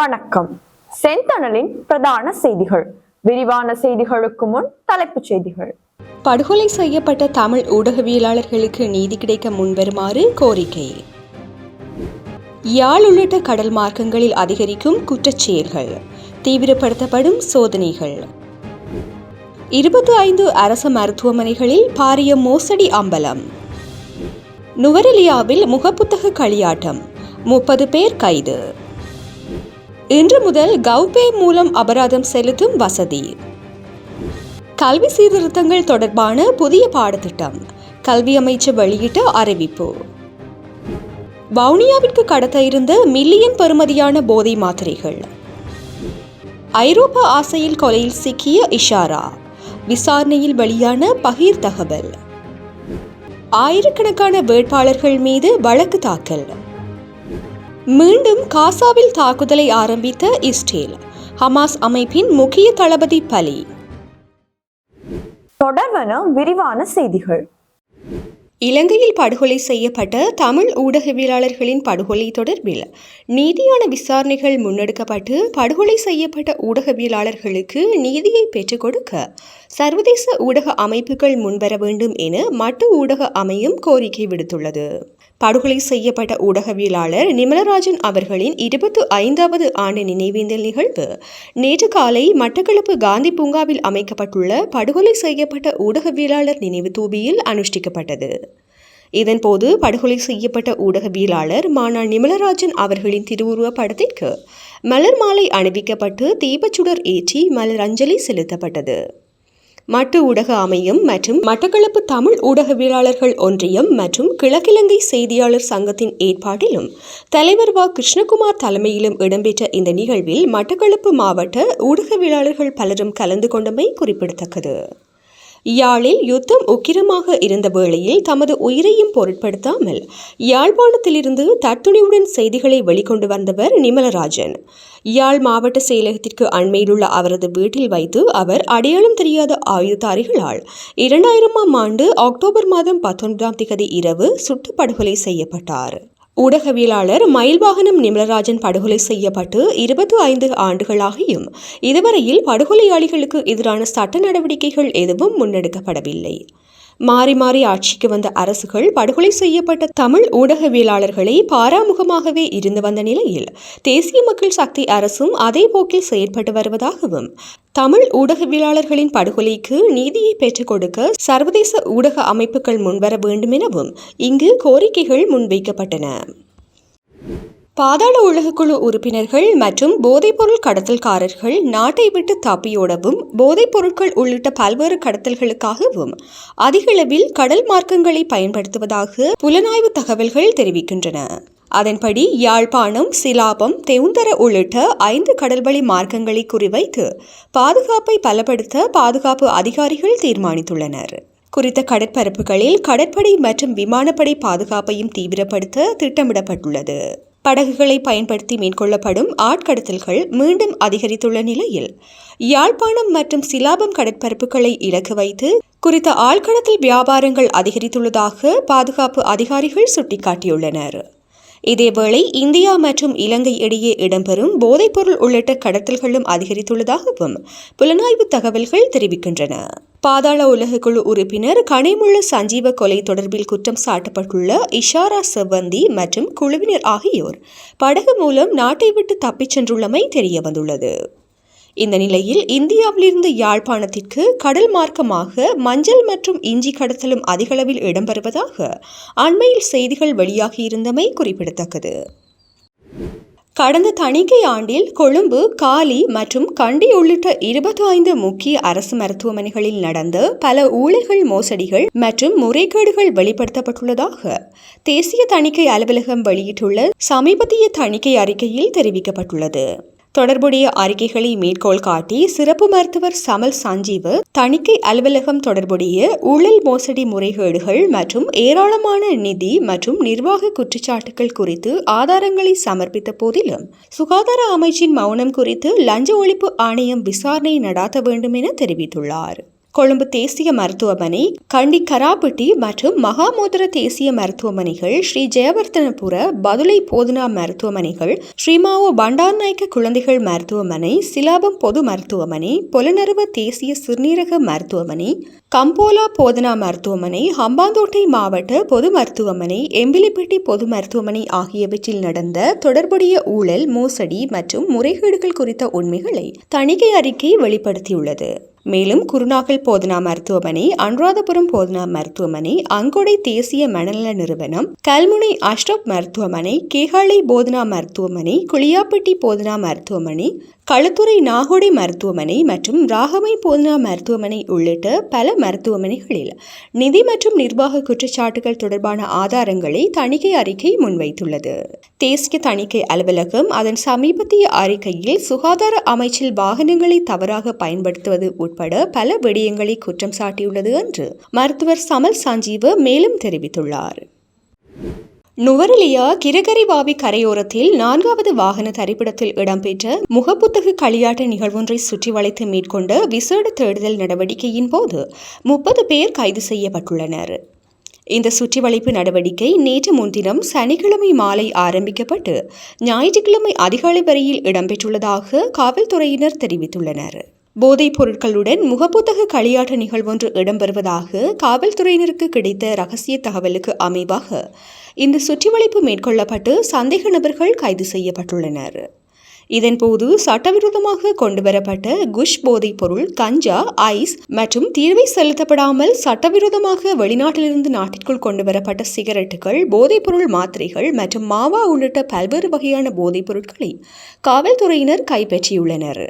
வணக்கம். செந்தணலின் பிரதான செய்திகள். விரிவான செய்திகளுக்கு முன் தலைப்புச் செய்திகள். படுகொலை செய்யப்பட்ட தமிழ் ஊடகவியலாளர்களுக்கு நீதி கிடைக்க முன்வருமாறு கோரிக்கை. யாழ் உள்ளிட்ட கடல் மார்க்கங்களில் அதிகரிக்கும் குற்றச்செயல்கள். தீவிரப்படுத்தப்படும் சோதனைகள். இருபத்தி ஐந்து அரசு மருத்துவமனைகளில் பாரிய மோசடி அம்பலம். நுவரெலியாவில் முகப்புத்தக களியாட்டம். முப்பது பேர் கைது. இன்று முதல் கவ்பே மூலம் அபராதம் செலுத்தும் வசதி. கல்வி சீர்திருத்தங்கள் தொடர்பான புதிய பாடத்திட்டம் கல்வி அமைச்சு வெளியிட்ட அறிவிப்பு. வவுனியாவிற்கு கடத்த இருந்த மில்லியன் பெறுமதியான போதை மாத்திரைகள். ஐரோப்பா ஆசையில் கொலையில் சிக்கிய இஷாரா. விசாரணையில் வெளியான பகீர் தகவல். ஆயிரக்கணக்கான வேட்பாளர்கள் மீது வழக்கு தாக்கல். மீண்டும் காசாவில் தாக்குதலை ஆரம்பித்த இஸ்ரேல். ஹமாஸ் அமைப்பின் முக்கிய தளபதி பலி. தொடர்வன விரிவான செய்திகள். இலங்கையில் படுகொலை செய்யப்பட்ட தமிழ் ஊடகவியலாளர்களின் படுகொலை தொடர்பில் நீதியான விசாரணைகள் முன்னெடுக்கப்பட்டு படுகொலை செய்யப்பட்ட ஊடகவியலாளர்களுக்கு நீதியை பெற்றுக் கொடுக்க சர்வதேச ஊடக அமைப்புகள் முன்வர வேண்டும் என மட்டு ஊடக அமையும் கோரிக்கை விடுத்துள்ளது. படுகொலை செய்யப்பட்ட ஊடகவியலாளர் நிமலராஜன் அவர்களின் இருபத்து ஐந்தாவது ஆண்டு நினைவேந்தல் நிகழ்வு. நேற்று காலை மட்டக்களப்பு காந்தி பூங்காவில் அமைக்கப்பட்டுள்ள படுகொலை செய்யப்பட்ட ஊடகவியலாளர் நினைவு தூபியில் அனுஷ்டிக்கப்பட்டது. இதன்போது படுகொலை செய்யப்பட்ட ஊடகவியலாளர் மானாள் நிமலராஜன் அவர்களின் திருவுருவ படத்திற்கு மலர் மாலை அணிவிக்கப்பட்டு தீபச்சுடர் ஏற்றி மலர் அஞ்சலி செலுத்தப்பட்டது. மட்டு ஊடக அமையம் மற்றும் மட்டக்களப்பு தமிழ் ஊடகவியலாளர்கள் ஒன்றியம் மற்றும் கிழக்கிழங்கை செய்தியாளர் சங்கத்தின் ஏற்பாட்டிலும் தலைவர் வ. கிருஷ்ணகுமார் தலைமையிலும் இடம்பெற்ற இந்த நிகழ்வில் மட்டக்களப்பு மாவட்ட ஊடகவியலாளர்கள் பலரும் கலந்து கொண்டமை குறிப்பிடத்தக்கது. யாழில் யுத்தம் உக்கிரமாக இருந்த வேளையில் தமது உயிரையும் பொருட்படுத்தாமல் யாழ்ப்பாணத்திலிருந்து தத்துணிவுடன் செய்திகளை வெளிக்கொண்டு வந்தவர் நிமலராஜன். யாழ் மாவட்ட செயலகத்திற்கு அண்மையிலுள்ள அவரது வீட்டில் வைத்து அவர் அடையாளம் தெரியாத ஆயுததாரிகளால் இரண்டாயிரமாம் ஆண்டு அக்டோபர் மாதம் பத்தொன்பதாம் திகதி இரவு சுட்டுப்படுகொலை செய்யப்பட்டார். ஊடகவியலாளர் மயில்வாகனம் நிமலராஜன் படுகொலை செய்யப்பட்டு இருபத்தி ஐந்து ஆண்டுகளாகியும் இதுவரையில் படுகொலையாளிகளுக்கு எதிரான சட்ட நடவடிக்கைகள் எதுவும் முன்னெடுக்கப்படவில்லை. மாறி மாறி ஆட்சிக்கு வந்த அரசுகள் படுகொலை செய்யப்பட்ட தமிழ் ஊடகவியலாளர்களை பாராமுகமாகவே இருந்து வந்த நிலையில் தேசிய மக்கள் சக்தி அரசும் அதே போக்கில் செயற்பட்டு வருவதாகவும் தமிழ் ஊடகவியலாளர்களின் படுகொலைக்கு நீதியை பெற்றுக் கொடுக்க சர்வதேச ஊடக அமைப்புகள் முன்வர வேண்டும் எனவும் இங்கு கோரிக்கைகள் முன்வைக்கப்பட்டன. பாதாள உலகக்குழு உறுப்பினர்கள் மற்றும் போதைப்பொருள் கடத்தல்காரர்கள் நாட்டை விட்டு தப்பியோடவும் போதைப்பொருட்கள் உள்ளிட்ட பல்வேறு கடத்தல்களுக்காகவும் அதிகளவில் கடல் மார்க்கங்களை பயன்படுத்துவதாக புலனாய்வு தகவல்கள் தெரிவிக்கின்றன. அதன்படி யாழ்ப்பாணம் சிலாபம் தெவுந்தர உள்ளிட்ட ஐந்து கடல்வழி மார்க்கங்களை குறிவைத்து பாதுகாப்பை பலப்படுத்த பாதுகாப்பு அதிகாரிகள் தீர்மானித்துள்ளனர். குறித்த கடற்பரப்புகளில் கடற்படை மற்றும் விமானப்படை பாதுகாப்பையும் தீவிரப்படுத்த திட்டமிடப்பட்டுள்ளது. படகுகளை பயன்படுத்தி மேற்கொள்ளப்படும் ஆட்கடத்தல்கள் மீண்டும் அதிகரித்துள்ள நிலையில் யாழ்ப்பாணம் மற்றும் சிலாபம் கடற்பரப்புகளை இலக்கு வைத்து குறித்த ஆழ்கடத்தல் வியாபாரங்கள் அதிகரித்துள்ளதாக பாதுகாப்பு அதிகாரிகள் சுட்டிக்காட்டியுள்ளனர். இதேவேளை இந்தியா மற்றும் இலங்கை இடையே இடம்பெறும் போதைப்பொருள் உள்ளிட்ட கடத்தல்களும் அதிகரித்துள்ளதாகவும் புலனாய்வு தகவல்கள் தெரிவிக்கின்றன. பாதாள உலகக்குழு உறுப்பினர் கனிமுள்ள சஞ்சீவ கொலை தொடர்பில் குற்றம் சாட்டப்பட்டுள்ள இஷாரா செவ்வந்தி மற்றும் குழுவினர் ஆகியோர் படகு மூலம் நாட்டை விட்டு தப்பிச் சென்றுள்ளமை தெரியவந்துள்ளது. இந்த நிலையில் இந்தியாவிலிருந்து யாழ்ப்பாணத்திற்கு கடல் மார்க்கமாக மஞ்சள் மற்றும் இஞ்சி கடத்தலும் அதிகளவில் இடம்பெறுவதாக அண்மையில் செய்திகள் வெளியாகியிருந்தமை குறிப்பிடத்தக்கது. கடந்த தணிக்கை ஆண்டில் கொழும்பு காலி மற்றும் கண்டி உள்ளிட்ட இருபத்தி ஐந்து முக்கிய அரசு மருத்துவமனைகளில் நடந்த பல ஊழல்கள் மோசடிகள் மற்றும் முறைகேடுகள் வெளிப்படுத்தப்பட்டுள்ளதாக தேசிய தணிக்கை அலுவலகம் வெளியிட்டுள்ள சமீபத்திய தணிக்கை அறிக்கையில் தெரிவிக்கப்பட்டுள்ளது. தொடர்புடைய அறிக்கைகளை மேற்கோள் காட்டி சிறப்பு மருத்துவர் சமல் சஞ்சீவு தணிக்கை அலுவலகம் தொடர்புடைய ஊழல் மோசடி முறைகேடுகள் மற்றும் ஏராளமான நிதி மற்றும் நிர்வாக குற்றச்சாட்டுகள் குறித்து ஆதாரங்களை சமர்ப்பித்த போதிலும் சுகாதார அமைச்சின் மௌனம் குறித்து லஞ்ச ஒழிப்பு ஆணையம் விசாரணை நடாத்த வேண்டும் என தெரிவித்துள்ளார். கொழும்பு தேசிய மருத்துவமனை கண்டி கராபட்டி மற்றும் மகாமோதர தேசிய மருத்துவமனைகள் ஸ்ரீ ஜெயவர்த்தனபுர பதுளை போதனா மருத்துவமனைகள் ஸ்ரீமாவோ பண்டார்நாயக்க குழந்தைகள் மருத்துவமனை சிலாபம் பொது மருத்துவமனை பொலனறுவ தேசிய சிறுநீரக மருத்துவமனை கம்போலா போதனா மருத்துவமனை ஹம்பாந்தோட்டை மாவட்ட பொது மருத்துவமனை எம்பிலிப்பட்டி பொது மருத்துவமனை ஆகியவற்றில் நடந்த தொடர்புடைய ஊழல் மோசடி மற்றும் முறைகேடுகள் குறித்த உண்மைகளை தணிக்கை அறிக்கை வெளிப்படுத்தியுள்ளது. மேலும் குருநாகல் போதனா மருத்துவமனை அனுராதபுரம் போதனா மருத்துவமனை அங்கொடை தேசிய மனநல நிறுவனம் கல்முனை அஷ்ரப் மருத்துவமனை கேகாலை போதனா மருத்துவமனை குளியாப்பட்டி போதனா மருத்துவமனை களுத்துறை நாகோடை மருத்துவமனை மற்றும் ராகமை போதனா மருத்துவமனை உள்ளிட்ட பல மருத்துவமனைகளில் நிதி மற்றும் நிர்வாக குற்றச்சாட்டுகள் தொடர்பான ஆதாரங்களை தணிக்கை அறிக்கை முன்வைத்துள்ளது. தேசிய தணிக்கை அலுவலகம் அதன் சமீபத்திய அறிக்கையில் சுகாதார அமைச்சில் வாகனங்களை தவறாக பயன்படுத்துவது உட்பட பல விடயங்களை குற்றம் சாட்டியுள்ளது என்று மருத்துவர் சமல் சஞ்சீவ மேலும் தெரிவித்துள்ளார். நுவரெலியா கிரகரிவாவி கரையோரத்தில் நான்காவது வாகன தரிப்பிடத்தில் இடம்பெற்ற முகப்புத்தக களியாட்ட நிகழ்வொன்றை சுற்றி வளைத்து மேற்கொண்ட விசேட தேடுதல் நடவடிக்கையின் போது முப்பது பேர் கைது செய்யப்பட்டுள்ளனர். இந்த சுற்றிவளைப்பு நடவடிக்கை நேற்று முன்தினம் சனிக்கிழமை மாலை ஆரம்பிக்கப்பட்டு ஞாயிற்றுக்கிழமை அதிகாலை வரையில் இடம்பெற்றுள்ளதாக காவல்துறையினர் தெரிவித்துள்ளனர். போதைப் பொருட்களுடன் முகப்புத்தக களியாட்ட நிகழ்வொன்று இடம்பெறுவதாக காவல்துறையினருக்கு கிடைத்த ரகசிய தகவலுக்கு அமைவாக இந்த சுற்றிவளைப்பு மேற்கொள்ளப்பட்டு சந்தேக நபர்கள் கைது செய்யப்பட்டுள்ளனர். இதன்போது சட்டவிரோதமாக கொண்டுவரப்பட்ட குஷ் போதைப் பொருள் கஞ்சா ஐஸ் மற்றும் தீர்வை செலுத்தப்படாமல் சட்டவிரோதமாக வெளிநாட்டிலிருந்து நாட்டிற்குள் கொண்டுவரப்பட்ட சிகரெட்டுகள் போதைப்பொருள் மாத்திரைகள் மற்றும் மாவா உள்ளிட்ட பல்வேறு வகையான போதைப் பொருட்களை காவல்துறையினர் கைப்பற்றியுள்ளனர்.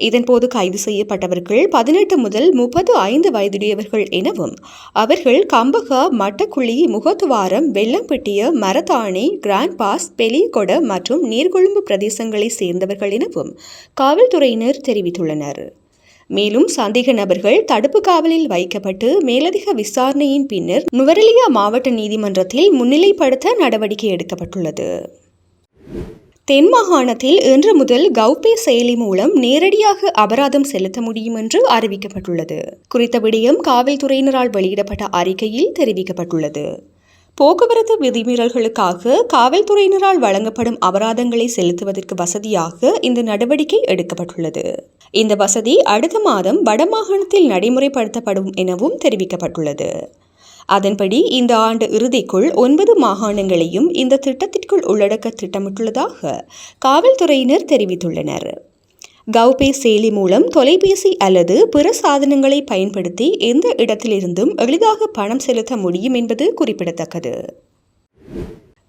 இதன்போது கைது செய்யப்பட்டவர்கள் பதினெட்டு முதல் முப்பது ஐந்து வயதுடையவர்கள் எனவும் அவர்கள் கம்பக மட்டக்குழி முகத்துவாரம் வெள்ளம்பட்டிய மரத்தாணி கிராண்ட் பாஸ் பெலியகொட மற்றும் நீர்கொழும்பு பிரதேசங்களைச் சேர்ந்தவர்கள் எனவும் காவல்துறையினர் தெரிவித்துள்ளனர். மேலும் சந்தேக நபர்கள் தடுப்பு காவலில் வைக்கப்பட்டு மேலதிக விசாரணையின் பின்னர் நுவரெலியா மாவட்ட நீதிமன்றத்தில் முன்னிலைப்படுத்த நடவடிக்கை எடுக்கப்பட்டுள்ளது. தென் மாகாணத்தில் இன்று முதல் கௌபே செயலி மூலம் நேரடியாக அபராதம் செலுத்த முடியும் என்று அறிவிக்கப்பட்டுள்ளது. குறித்த விடயம் காவல்துறையினரால் வெளியிடப்பட்ட அறிக்கையில் தெரிவிக்கப்பட்டுள்ளது. போக்குவரத்து விதிமீறல்களுக்காக காவல்துறையினரால் வழங்கப்படும் அபராதங்களை செலுத்துவதற்கு வசதியாக இந்த நடவடிக்கை எடுக்கப்பட்டுள்ளது. இந்த வசதி அடுத்த மாதம் வடமாகாணத்தில் நடைமுறைப்படுத்தப்படும் எனவும் தெரிவிக்கப்பட்டுள்ளது. அதன்படி இந்த ஆண்டு இறுதிக்குள் ஒன்பது மாகாணங்களையும் இந்த திட்டத்திற்குள் உள்ளடக்க திட்டமிட்டுள்ளதாக காவல்துறையினர் தெரிவித்துள்ளனர். கௌபே செயலி மூலம் தொலைபேசி அல்லது பிற சாதனங்களை பயன்படுத்தி எந்த இடத்திலிருந்தும் எளிதாக பணம் செலுத்த முடியும் என்பது குறிப்பிடத்தக்கது.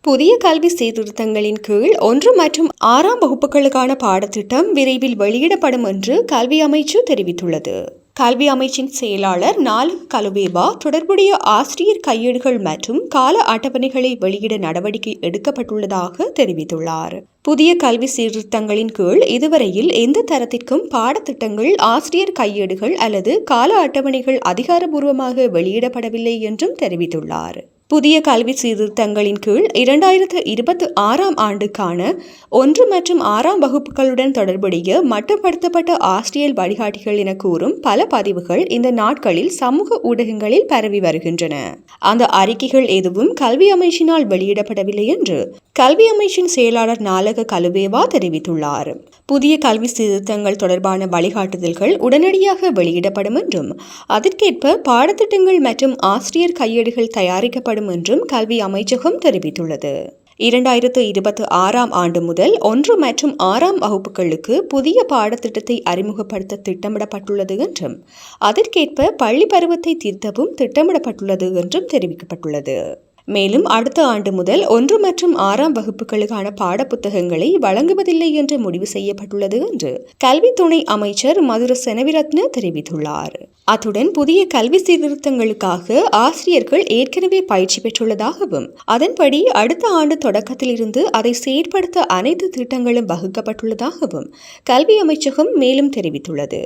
புதிய கல்வி சீர்திருத்தங்களின் கீழ் ஒன்று மற்றும் ஆறாம் வகுப்புகளுக்கான பாடத்திட்டம் விரைவில் வெளியிடப்படும் என்று கல்வி அமைச்சு தெரிவித்துள்ளது. கல்வி அமைச்சின் செயலாளர் நாலு கலுவேபா தொடர்புடைய ஆசிரியர் கையேடுகள் மற்றும் கால அட்டவணைகளை வெளியிட நடவடிக்கை எடுக்கப்பட்டுள்ளதாக தெரிவித்துள்ளார். புதிய கல்வி சீர்திருத்தங்களின் கீழ் இதுவரையில் எந்த தரத்திற்கும் பாடத்திட்டங்கள் ஆசிரியர் கையேடுகள் அல்லது கால அட்டவணைகள் அதிகாரபூர்வமாக வெளியிடப்படவில்லை என்றும் தெரிவித்துள்ளார். புதிய கல்வி சீர்திருத்தங்களின் கீழ் இரண்டாயிரத்து இருபத்தி ஆறாம் ஆண்டுக்கான ஒன்று மற்றும் ஆறாம் வகுப்புகளுடன் தொடர்புடைய மட்டுப்படுத்தப்பட்ட ஆஸ்திரியல் வழிகாட்டிகள் என கூறும் பல பதிவுகள் இந்த நாட்களில் சமூக ஊடகங்களில் பரவி வருகின்றன. அந்த அறிக்கைகள் எதுவும் கல்வி அமைச்சினால் வெளியிடப்படவில்லை என்று கல்வி அமைச்சின் செயலாளர் நாலக கலுவேவா தெரிவித்துள்ளார். புதிய கல்வி சீர்திருத்தங்கள் தொடர்பான வழிகாட்டுதல்கள் உடனடியாக வெளியிடப்படும் என்றும் அதற்கேற்ப பாடத்திட்டங்கள் மற்றும் ஆசிரியர் கையேடுகள் தயாரிக்கப்படும் என்றும் கல்வி அமைச்சகம் தெரிவித்துள்ளது. இரண்டாயிரத்து இருபத்தி ஆறாம் ஆண்டு முதல் ஒன்று மற்றும் ஆறாம் வகுப்புகளுக்கு புதிய பாடத்திட்டத்தை அறிமுகப்படுத்த திட்டமிடப்பட்டுள்ளது என்றும் அதற்கேற்ப பள்ளி பருவத்தை திருத்தவும் திட்டமிடப்பட்டுள்ளது என்றும் தெரிவிக்கப்பட்டுள்ளது. மேலும் அடுத்த ஆண்டு முதல் ஒன்று மற்றும் ஆறாம் வகுப்புகளுக்கான பாடப்புத்தகங்களை வழங்குவதில்லை என்று முடிவு செய்யப்பட்டுள்ளது என்று கல்வி துணை அமைச்சர் மதுர செனவிரத்ன தெரிவித்துள்ளார். அத்துடன் புதிய கல்வி சீர்திருத்தங்களுக்காக ஆசிரியர்கள் ஏற்கனவே பயிற்சி பெற்றுள்ளதாகவும் அதன்படி அடுத்த ஆண்டு தொடக்கத்திலிருந்து அதை செயற்படுத்த அனைத்து திட்டங்களும் வகுக்கப்பட்டுள்ளதாகவும் கல்வி அமைச்சகம் மேலும் தெரிவித்துள்ளது.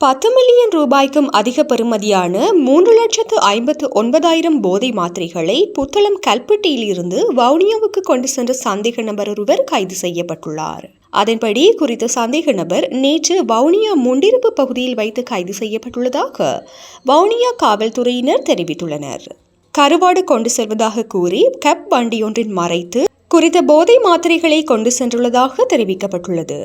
பத்து மில்லியன் ரூபாய்க்கும் அதிக பெறுமதியான மூன்று லட்சத்து ஐம்பத்து ஒன்பதாயிரம் போதை மாத்திரைகளை புத்தளம் கல்பட்டியிலிருந்து வவுனியாவுக்கு கொண்டு சென்ற சந்தேக நபர் ஒருவர் கைது செய்யப்பட்டுள்ளார். அதன்படி குறித்த சந்தேக நபர் நேற்று வவுனியா முண்டிருப்பு பகுதியில் வைத்து கைது செய்யப்பட்டுள்ளதாக வவுனியா காவல்துறையினர் தெரிவித்துள்ளனர். கருவாடு கொண்டு செல்வதாக கூறி கப் வண்டியொன்றின் மறைத்து குறித்த போதை மாத்திரைகளை கொண்டு சென்றுள்ளதாக தெரிவிக்கப்பட்டுள்ளது.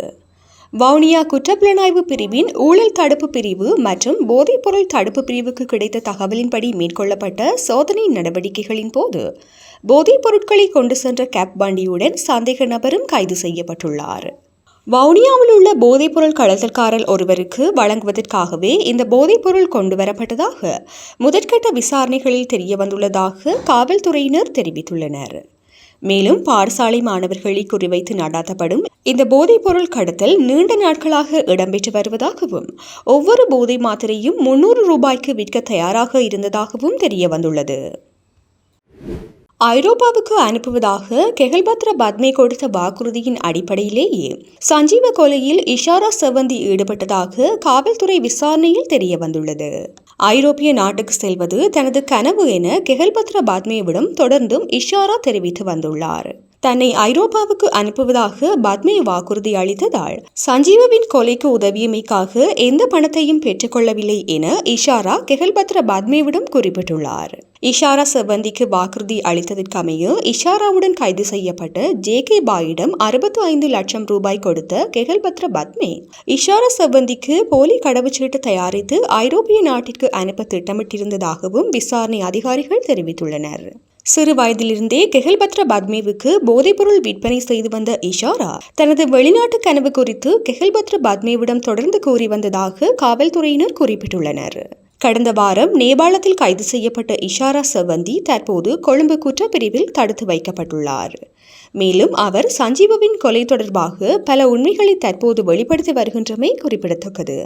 வவுனியா குற்றப்புலனாய்வு பிரிவின் ஊழல் தடுப்பு பிரிவு மற்றும் போதைப்பொருள் தடுப்பு பிரிவுக்கு கிடைத்த தகவலின்படி மேற்கொள்ளப்பட்ட சோதனை நடவடிக்கைகளின் போது போதைப் பொருட்களை கொண்டு சென்ற கேப் வண்டியுடன் சந்தேக நபரும் கைது செய்யப்பட்டுள்ளார். வவுனியாவில் உள்ள போதைப்பொருள் கடத்தல்காரர் ஒருவருக்கு வழங்குவதற்காகவே இந்த போதைப்பொருள் கொண்டு வரப்பட்டதாக முதற்கட்ட விசாரணைகளில் தெரிய வந்துள்ளதாக காவல்துறையினர் தெரிவித்துள்ளனர். மேலும் பாடசாலை மாணவர்களை குறிவைத்து நடாத்தப்படும் இந்த போதைப்பொருள் கடத்தல் நீண்ட நாட்களாக இடம்பெற்று வருவதாகவும் ஒவ்வொரு போதை மாத்திரையும் முன்னூறு ரூபாய்க்கு விற்க தயாராக இருந்ததாகவும் தெரிய வந்துள்ளது ஐரோப்பாவுக்கு அனுப்புவதாக கெகல்பத்ர பத்மே கொடுத்த வாக்குறுதியின் அடிப்படையிலேயே சஞ்சீவ கொலையில் இஷாரா செவந்தி ஈடுபட்டதாக காவல்துறை விசாரணையில் தெரிய வந்துள்ளது ஐரோப்பிய நாட்டுக்கு செல்வது தனது கனவு என கெகல்பத்ர பாத்மேவிடம் தொடர்ந்தும் இஷாரா தெரிவித்து வந்துள்ளார். தன்னை ஐரோப்பாவுக்கு அனுப்புவதாக பத்மே வாக்குறுதி அளித்ததால் சஞ்சீவவின் கொலைக்கு உதவியமைக்காக எந்த பணத்தையும் பெற்றுக்கொள்ளவில்லை என இஷாரா கெகல்பத்ர பத்மேவிடம் குறிப்பிட்டுள்ளார். இஷாரா செவ்வந்திக்கு வாக்குறுதி அளித்ததற்கமைய இஷாராவுடன் கைது செய்யப்பட்ட ஜே கே பாயிடம் அறுபத்து ஐந்து லட்சம் ரூபாய் கொடுத்த கெகல்பத்ர பத்மே இஷாரா செவ்வந்திக்கு போலி கடவுச்சீட்டு தயாரித்து ஐரோப்பிய நாட்டிற்கு அனுப்ப திட்டமிட்டிருந்ததாகவும் விசாரணை அதிகாரிகள் தெரிவித்துள்ளனர். சிறு வயதிலிருந்தே கெகல்பத்ர பத்மேவுக்கு போதைப்பொருள் விற்பனை செய்து வந்த இஷாரா தனது வெளிநாட்டு கனவு குறித்து கெஹல்பத்ரா பத்மேவிடம் தொடர்ந்து கூறி வந்ததாக காவல்துறையினர் குறிப்பிட்டுள்ளனர். கடந்த வாரம் நேபாளத்தில் கைது செய்யப்பட்ட இஷாரா செவந்தி தற்போது கொழும்பு குற்றப்பிரிவில் தடுத்து வைக்கப்பட்டுள்ளார். மேலும் அவர் சஞ்சீவவின் கொலை தொடர்பாக பல உண்மைகளை தற்போது வெளிப்படுத்தி வருகின்றமை குறிப்பிடத்தக்கது.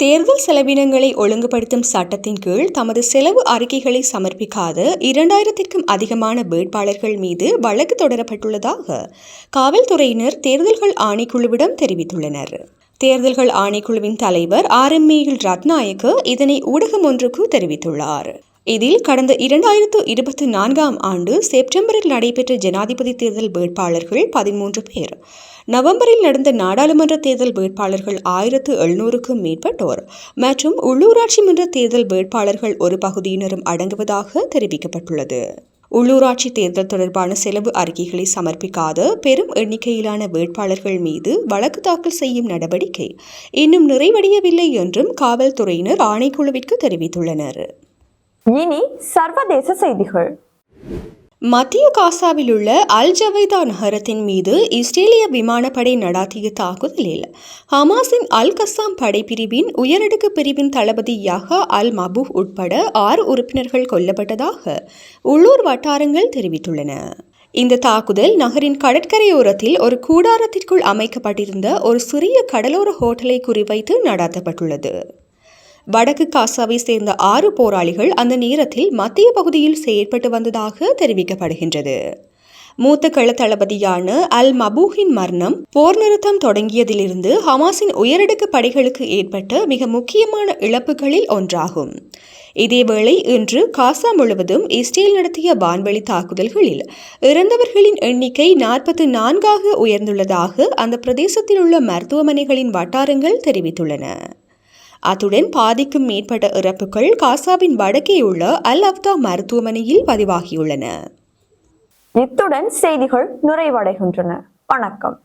தேர்தல் செலவினங்களை ஒழுங்குபடுத்தும் சட்டத்தின் கீழ் தமது செலவு அறிக்கைகளை சமர்ப்பிக்காத இரண்டாயிரத்திற்கும் அதிகமான வேட்பாளர்கள் மீது வழக்கு தொடரப்பட்டுள்ளதாக காவல்துறையினர் தேர்தல்கள் ஆணைக்குழுவிடம் தெரிவித்துள்ளனர். தேர்தல்கள் ஆணைக்குழுவின் தலைவர் ஆர். எம். ஏயில் ரத்நாயக்கு இதனை ஊடகம் ஒன்றுக்கு தெரிவித்துள்ளார். இதில் கடந்த இரண்டாயிரத்து இருபத்தி நான்காம் ஆண்டு செப்டம்பரில் நடைபெற்ற ஜனாதிபதி தேர்தல் வேட்பாளர்கள் பதிமூன்று பேர் நவம்பரில் நடந்த நாடாளுமன்ற தேர்தல் வேட்பாளர்கள் ஆயிரத்து எழுநூறுக்கும் மேற்பட்டோர் மற்றும் உள்ளூராட்சி மன்ற தேர்தல் வேட்பாளர்கள் ஒரு பகுதியினரும் அடங்குவதாக தெரிவிக்கப்பட்டுள்ளது. உள்ளூராட்சி தேர்தல் தொடர்பான செலவு அறிக்கைகளை சமர்ப்பிக்காத பெரும் எண்ணிக்கையிலான வேட்பாளர்கள் மீது வழக்கு தாக்கல் செய்யும் நடவடிக்கை இன்னும் நிறைவடையவில்லை என்றும் காவல்துறையினர் ஆணைக்குழுவிற்கு தெரிவித்துள்ளனர். இனி சர்வதேச செய்திகள். மத்திய காசாவில் உள்ள அல் ஜவைதா நகரத்தின் மீது இஸ்ரேலிய விமானப்படை நடாத்திய தாக்குதலில் ஹமாஸின் அல் கசாம் படைப்பிரிவின் உயரடுக்கு பிரிவின் தளபதி யஹா அல் மபூஹ் உட்பட ஆறு உறுப்பினர்கள் கொல்லப்பட்டதாக உள்ளூர் வட்டாரங்கள் தெரிவித்துள்ளன. இந்த தாக்குதல் நகரின் கடற்கரையோரத்தில் ஒரு கூடாரத்திற்குள் அமைக்கப்பட்டிருந்த ஒரு சிறிய கடலோர ஹோட்டலை குறிவைத்து நடாத்தப்பட்டுள்ளது. வடக்கு காசாவை சேர்ந்த ஆறு போராளிகள் அந்த நேரத்தில் மத்திய பகுதியில் செயற்பட்டு வந்ததாக தெரிவிக்கப்படுகின்றது. மூத்த கள தளபதியான அல் மபூஹின் மரணம் போர் நிறுத்தம் தொடங்கியதிலிருந்து ஹமாஸின் உயரடுக்கு படைகளுக்கு ஏற்பட்ட மிக முக்கியமான இழப்புகளில் ஒன்றாகும். இதேவேளை இன்று காசா முழுவதும் இஸ்ரேல் நடத்திய வான்வெளி தாக்குதல்களில் இறந்தவர்களின் எண்ணிக்கை நாற்பத்தி நான்காக உயர்ந்துள்ளதாக அந்த பிரதேசத்தில் உள்ள மருத்துவமனைகளின் வட்டாரங்கள் தெரிவித்துள்ளன. அத்துடன் பாதிக்கும் மேற்பட்ட இறப்புகள் காசாவின் வடக்கே உள்ள அல் அப்தா மருத்துவமனையில் பதிவாகியுள்ளன. இத்துடன் செய்திகள் நிறைவடைகின்றன. வணக்கம்.